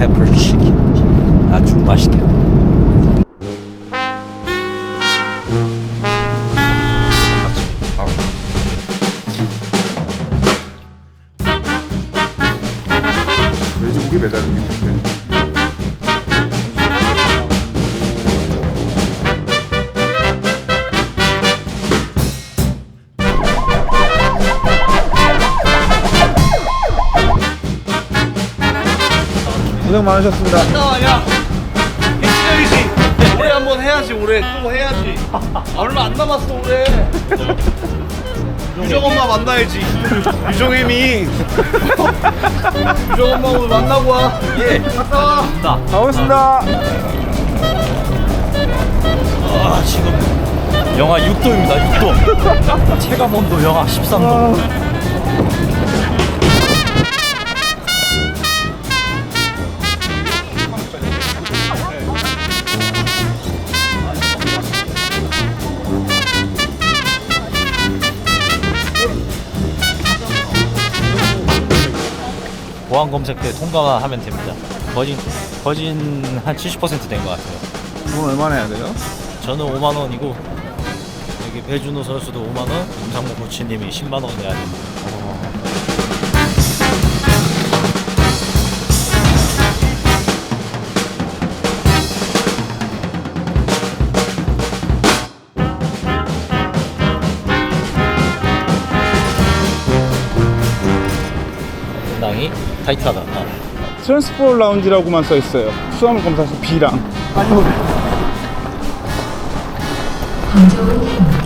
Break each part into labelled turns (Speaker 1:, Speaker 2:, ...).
Speaker 1: 페퍼 치킨 아주 맛있대
Speaker 2: 고생 많으셨습니다
Speaker 3: 야, 야, 시절이지. 올해 한번 해야지. 올해 또 해야지. 아, 얼마 안 남았어 올해. 유정 엄마 만나야지. 유정님이 유정 엄마 오늘 만나고 와. 예. 갔다 와.
Speaker 2: 가보겠습니다
Speaker 1: 아 지금 영하 6도입니다. 6도. 체감 온도 영하 13도. 보안 검색대 통과만 하면 됩니다. 거진 거진 한 70%된 것 같아요.
Speaker 2: 돈 얼마나 해야 돼요?
Speaker 1: 저는 5만 원이고 여기 배준호 선수도 5만 원, 임상무 코치님이 10만 원 내야 됩니다. 상 타이트하다. 아.
Speaker 2: 트랜스포 라운지라고만 써 있어요 수화물 검사소 B랑
Speaker 4: 광저우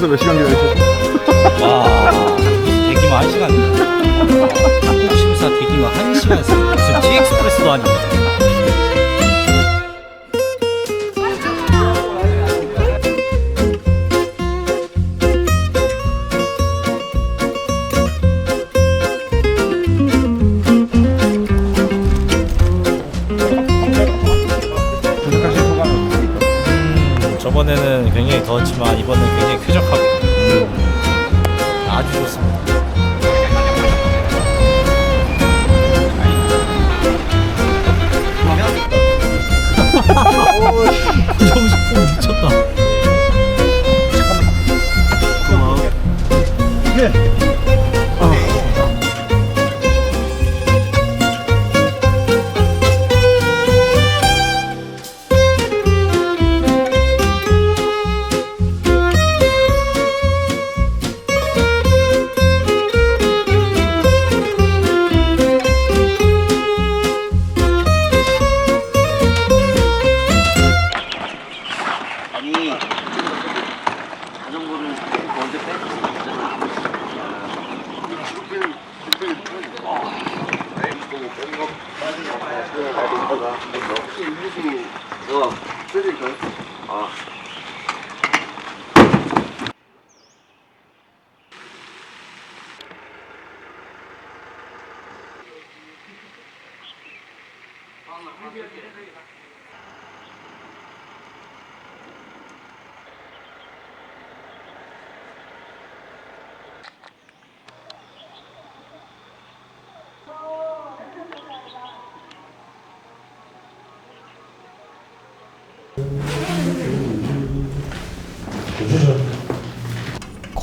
Speaker 2: 여기서 몇 시간 기다리셨어요?
Speaker 1: 와, 대기만 한 시간. 심사 대기만 한 시간. 무슨 T엑스프레스도 아니고.
Speaker 2: 도착하신 소감이 어떻습니까?
Speaker 1: 음, 저번에는 굉장히 더웠지만 이번엔 哦，这就成。啊。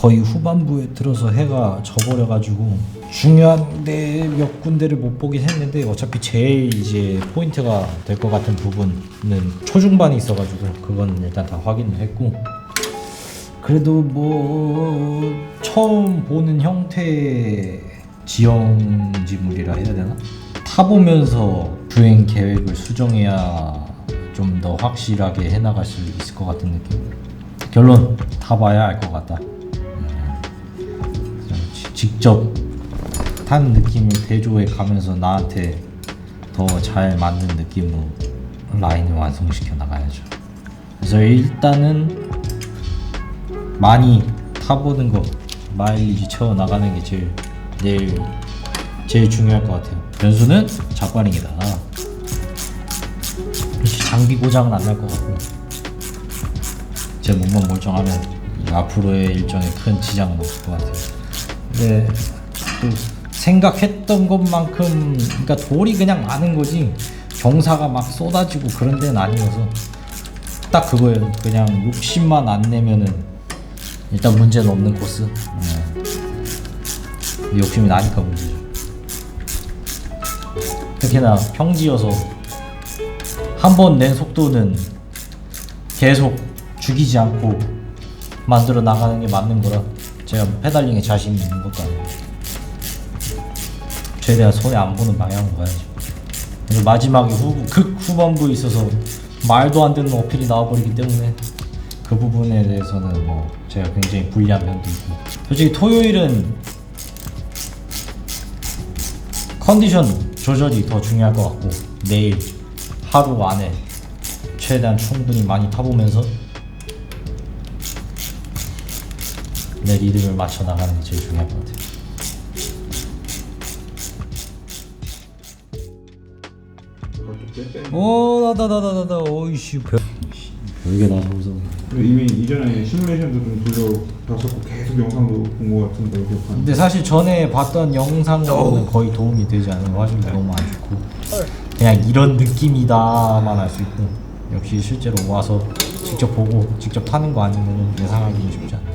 Speaker 1: 거의 후반부에 들어서 해가 져버려가지고 중요한 데 몇 군데를 못 보긴 했는데 어차피 제일 이제 포인트가 될 것 같은 부분은 초중반에 있어가지고 그건 일단 다 확인을 했고 그래도 뭐 처음 보는 형태의 지형지물이라 해야 되나? 타보면서 주행 계획을 수정해야 좀 더 확실하게 해나갈 수 있을 것 같은 느낌. 결론 타봐야 알 것 같다. 직접 탄 느낌을 대조해 가면서 나한테 더 잘 맞는 느낌으로 라인을 완성시켜 나가야죠. 그래서 일단은 많이 타보는 거 마일리지 채워 나가는 게 제일 내일 제일 중요할 것 같아요. 변수는 작발링이다. 역시 장비 고장은 안 날 것 같고 제 몸만 멀쩡하면 이 앞으로의 일정에 큰 지장은 없을 것 같아요. 근데 또 생각했던 것만큼 그러니까 돌이 그냥 많은 거지 경사가 막 쏟아지고 그런 데는 아니어서 딱 그거예요. 그냥 욕심만 안 내면은 일단 문제는 없는 코스. 네. 욕심이 나니까 문제죠. 특히나 평지여서 한 번 낸 속도는 계속 죽이지 않고 만들어 나가는 게 맞는 거라 제가 페달링에 자신이 있는 것도 아니고 최대한 손에 안 보는 방향으로 가야죠. 그리고 마지막에 후, 극 후반부에 있어서 말도 안 되는 어필이 나와버리기 때문에 그 부분에 대해서는 뭐 제가 굉장히 불리한 면도 있고 솔직히 토요일은 컨디션 조절이 더 중요할 것 같고 내일 하루 안에 최대한 충분히 많이 타보면서 내 리듬을 맞춰 나가는 게 제일 중요할 것 같아요. 오, 나다, 나다, 나다, 오이씨, 별, 별게 나서 무서워.
Speaker 2: 이미 이전에 시뮬레이션도 좀 돌려봤었고 계속 영상도 본 것 같은데 기억하는.
Speaker 1: 근데 사실 전에 봤던 영상으로는 거의 도움이 되지 않는 화질도 너무 안 좋고 그냥 이런 느낌이다만 알 수 있고 역시 실제로 와서 직접 보고 직접 타는 거 아니면 예상하기는 쉽지 않네요.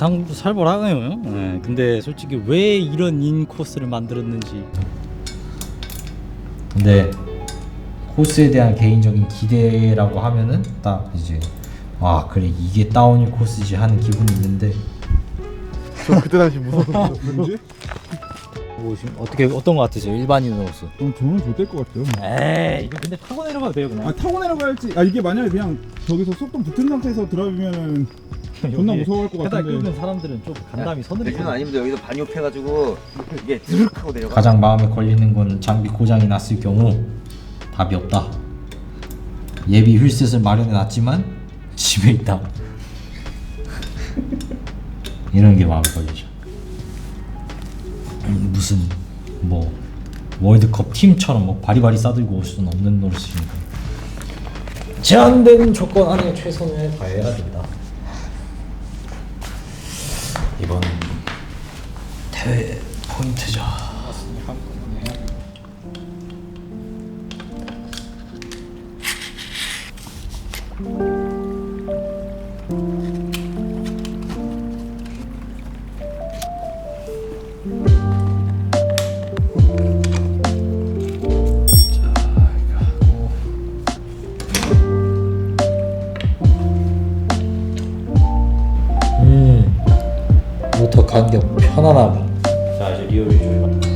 Speaker 1: 상 살벌하네요. 네, 근데 솔직히 왜 이런 인 코스를 만들었는지. 근데 코스에 대한 개인적인 기대라고 하면은 딱 이제 아 그래 이게 다운힐 코스지 하는 기분이 있는데
Speaker 3: 저 그때 당시 무서웠어.
Speaker 2: 뭔지?
Speaker 1: 뭐 지금 어떻게 어떤 거 같으세요? 일반인으로서?
Speaker 2: 좀 저는 좋을 것 같아요.
Speaker 1: 에이 이거 근데 타고 내려가도 돼요 그냥
Speaker 2: 아 타고 내려가야지. 아 이게 만약에 그냥 저기서 속도 붙은 상태에서 드라이브면은 존나 무서워할 것
Speaker 1: 페달
Speaker 2: 같은데.
Speaker 1: 끄는 사람들은 좀 간담이 서늘해
Speaker 3: 대신 아니면 여기서 반욕해가지고 이게 드륵 하고 내려가.
Speaker 1: 가장 마음에 걸리는 건 장비 고장이 났을 경우 답이 없다. 예비 휠셋을 마련해 놨지만 집에 있다. 이런 게 마음에 걸리죠. 음, 무슨 뭐 월드컵 팀처럼 뭐 바리바리 싸들고 올 수는 없는 노릇이니까. 제한된 조건 안에 최선을 다해야 된다 이번 대회 포인트죠. 간격 편안하게 자 이제 리얼 위주로.